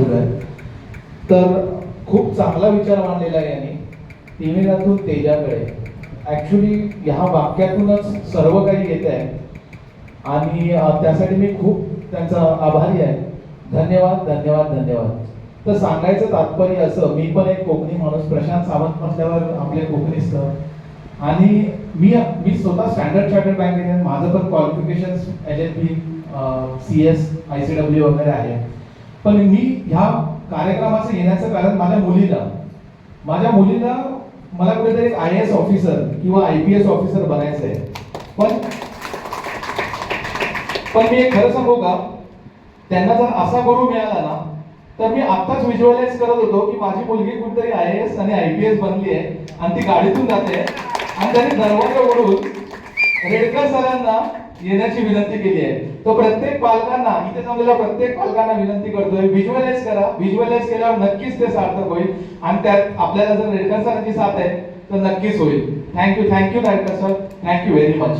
मंजूर आहे तर खूप चांगला विचार मांडलेला आहे यांनी. तिमिरातून तेजाकडे. ॲक्च्युली ह्या वाक्यातूनच सर्व काही येत आहे. आणि त्यासाठी मी खूप त्यांचा आभारी आहे. धन्यवाद धन्यवाद धन्यवाद. तर सांगायचं तात्पर्य असं मी पण एक कोकणी माणूस प्रशांत सावंत म्हटल्यावर आपले कोकणीच आणि मी मी स्वतः स्टँडर्ड चार्टर्ड बँकेत आहे. माझं पण qualification L L B C S I C W वगैरे आहे. पण मी ह्या कार्यक्रमाचं येण्याचं कारण माझ्या मुलीला. माझ्या मुलीला मला कुठेतरी आय एस ऑफिसर किंवा आय पी एस ऑफिसर बनायचं आहे. पण पण मी एक खरं सांगू का? त्यांना जर असा गुरु मिळाला ना तर मी आत्ताच व्हिज्युअलाइज करत होतो की माझी मुलगी कुठेतरी आय एस आणि आय पी एस बनली आहे आणि ती गाडीतून जाते आणि त्यांनी दरवाजा उघडून रेडकर सरांना येण्याची विनंती केली आहे. तो प्रत्येक पालकांना इथे जमलेल्या प्रत्येक पालकांना विनंती करतोय व्हिज्युअलाइज करा. व्हिज्युअलाइज केल्यावर नक्कीच ते सार्थक होईल. आणि त्यात आपल्याला जर रेडकर सरांची साथ आहे तर नक्कीच होईल. Thank you thank you Redkar sir thank you very much